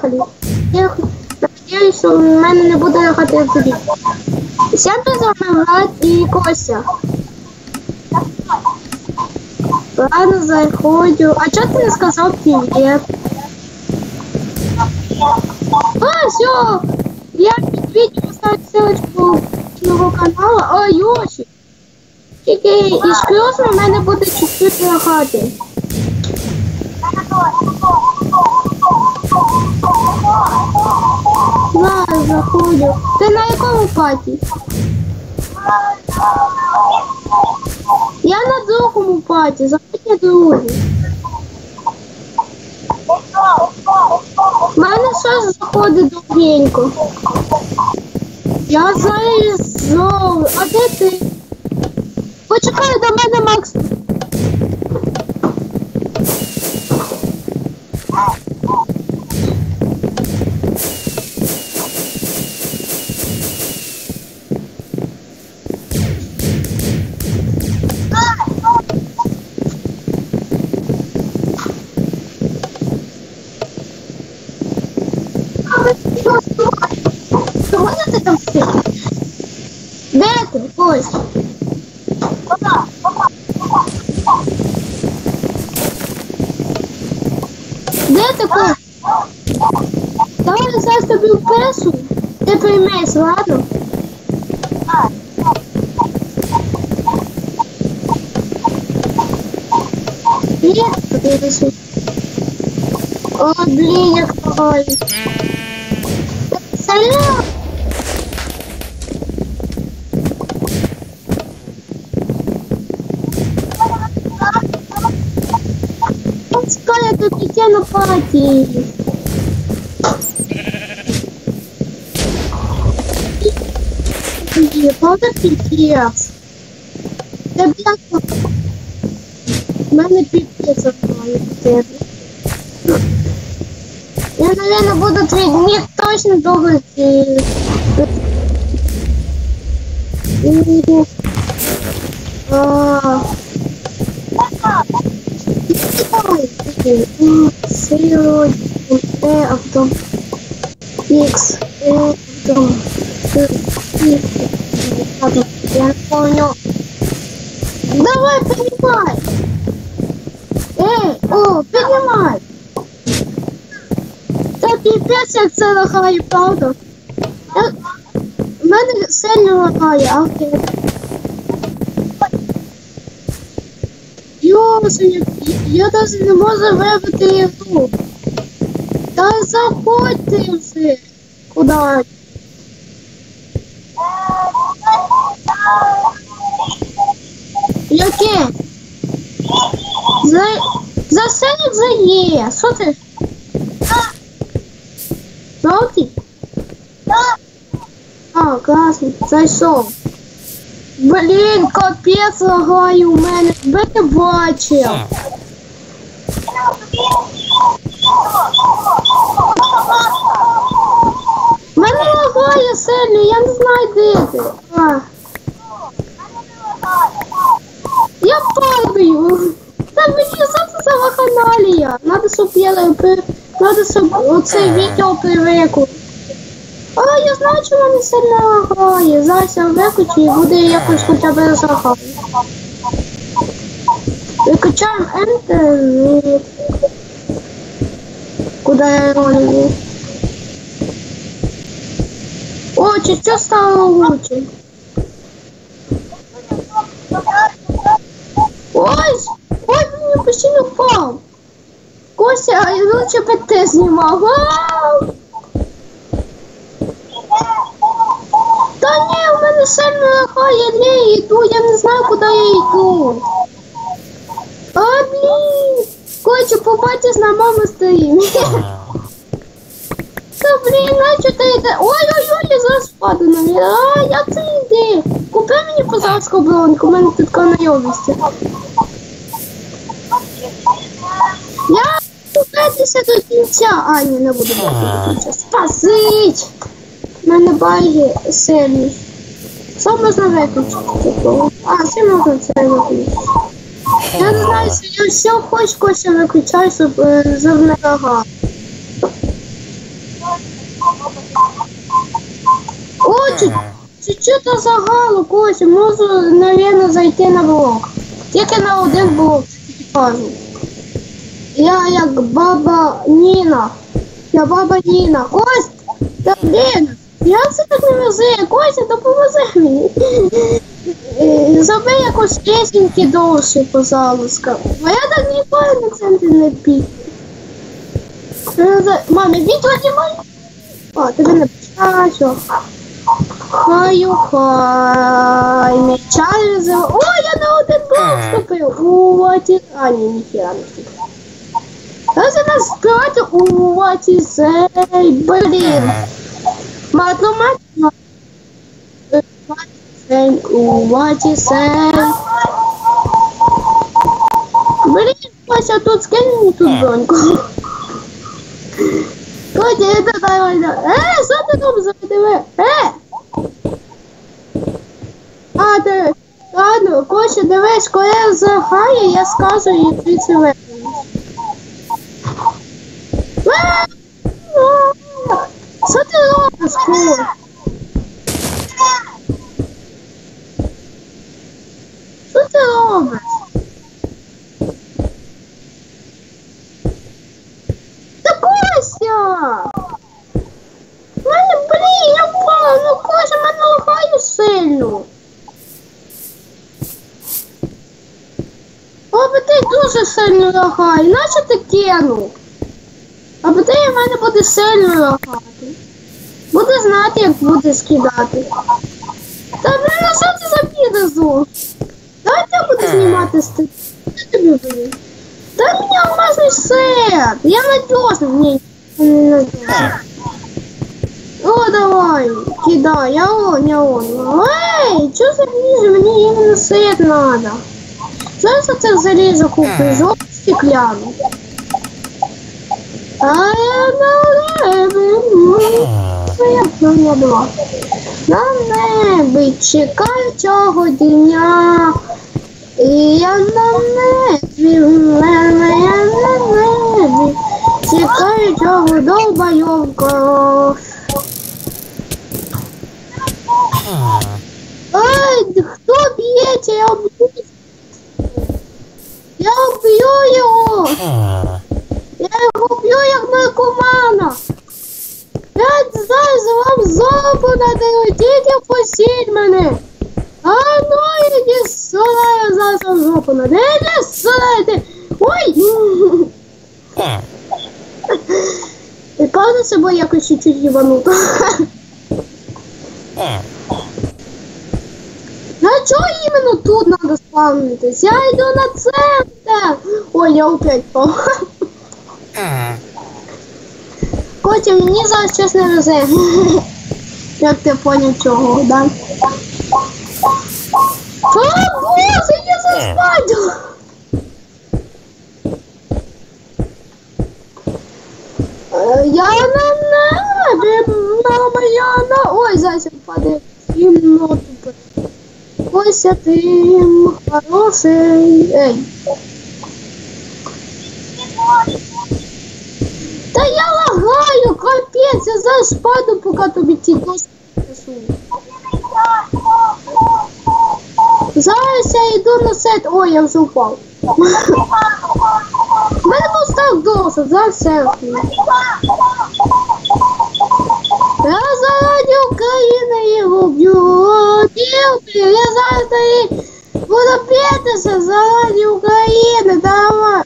Поїхали. Я надіюсь, що в мене не буде лагати як тобі. Сяду за мною і Костя. Ладно, заходжу. А чого ти не сказав привіт? А, все. Я під відео ставлю ссылочку мого каналу. А, Йоші. Тільки із плюсом в мене буде чуть-чуть лагати. Заходжу. Ти на якому паті? Я на другому паті, заходь на другий. У мене щось заходить довгенько. Я зараз знову. А де ти? Почекай до мене, Макс. Чого ти там стоїш? Де ти? Ось. Де ти Кость? Давай я зараз тобі впису. Ти приймеш, ладно? Ні, подивися. О, Ні, правда бляха. В мене піпець запали тебе. Я, наверное, буду три дні точно довго ці... Сьогодні Е авто. Ікс. Е авто. Я помню. Давай, поднимай! Эй, о, поднимай! Та піпець, як це лагає, правда? В мене сильно лагає, окей. Йосиня, я навіть не можу вибити ігру. Та заходьте вже. Куди? Яке? За... За синік за є. Що ти? Жовтий? А, класно, зайшов. Блін, капець лагає у мене. Би не бачив. Лагає сильно, я не знаю де ти. А. Я падаю. Та мені це за вакханалія? Надо, щоб я Надо, щоб оце відео привикло. А, я знаю, що мене сильно лагає. Зараз я і буде якось хоча б захати. Виключаємо Enter і... Куди я ролю? О, чи стало лучше? Ой, мені постійно впав! Костя, а я лучше ПТ знімав. Вау! Та ні, у мене сильно лагає, не йду, я не знаю, куди я йду. А, блін! Хочу побачиш на маму стоїм. Та блін, наче ти йде. Ой-ой-ой, впаду. А, я це йди. Купи мені, пожалуйста, оболонку, у мене тут канайовості. Я купитися до кінця. А, ні, не буду до кінця. Спасить! У мене баги сильні. Що можна виключити? А, все можна це виключити. Я не знаю, що я все хоч Костя виключаю, щоб, е, щоб не лагав. Чуть-чуть. До загалу, можу, навірно, зайти на блок. Тільки на один блок, кажу. Я як баба Ніна. Я баба Ніна. Кость, та блін, я все так не вези. Костя, допоможи мені. Зроби якось пісеньки довше, пожалуйста. Бо я так ніколи на центрі не пів. Мамі, відео знімай. О, тебе не а, що? Хаю, хай, не чаю О, я на один блок вступив. У. А, ні, ніхіра не вступив. Зараз я нас співати у ваті сей, блін. Матло, матло. Сей, у ваті сей. Блін, Вася, тут скинь мені тут броньку. Котя, давай, давай. Е, що ти там задиви? Е! А, ти, Кося, дивись, коли я загаю, я скажу і звідси! Е! Що ти робиш, Коля? Що ти робиш? Та Костя! Мене, блін, я впала, ну Костя, мене лагає сильно. Аби ти дуже сильно лагає, наче ти кинув. Аби ти в мене буде сильно лагати. Буде знати, як буде скидати. Та блін, ну що це за підозу? Давай ти будеш знімати стиль. Я тобі блін. Дай мне алмазный сет! Я надежный в ней. Не надежный. О, давай, кидай, я он, я он. Эй, что за ниже? Мне именно сет надо. Знаешь, что ты залезу куплю? Желтый стеклянный. А я на небі, ну, я два. На небі чекаю цього дня. І я на небі, мене, я на небі. Чекаю цього довбойовка. Ай, хто б'ється? Я вб'ю. Я вб'ю його. Я його б'ю як наркомана. П'ять зараз вам зопу надаю, тільки посіть мене. А ну іди сюди, я зараз вам зопу надаю. Іди сюди. Ой! І кажу себе якось чуть-чуть їбануто. А чого іменно тут надо спавнитись? Я йду на центр. Ой, я опять пав. Котя, мені зараз щось не везе. Як ти поняв чого, да? А, боже, я заспадю! Е, Я на небі, мама, я на... Ой, зайця падає в кімноту. Ось я ти хороший. Ей. Та я лагаю, капець, я зараз спаду, поки тобі доски несу. Зараз я йду на сет. Ой, я вже впав. У мене був так досить, зараз серфну. Я заради України його б'ю. Я тобі буду битися заради України. Давай.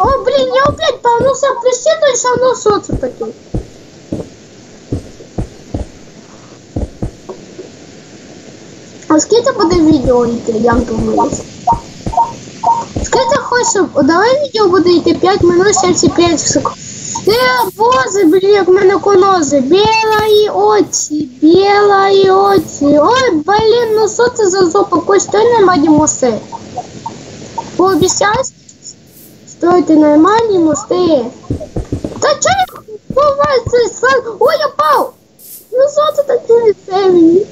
Ой, ой, ой. О, блін, я опять павнувся в прищину і шану, що це таке? А скільки буде відео йти, я думаю? Скільки хочеш, давай відео буде йти 5 минут 75 секунд. Е, боже, блін, як в мене конози. Білої очі, білої очі. Ой, блін, ну що це за зопа? Кось той нормальні мости. Пообіцяй Строїти нормальні мости. Та чого я буває? Ой, я пав! Ну що це таке мені?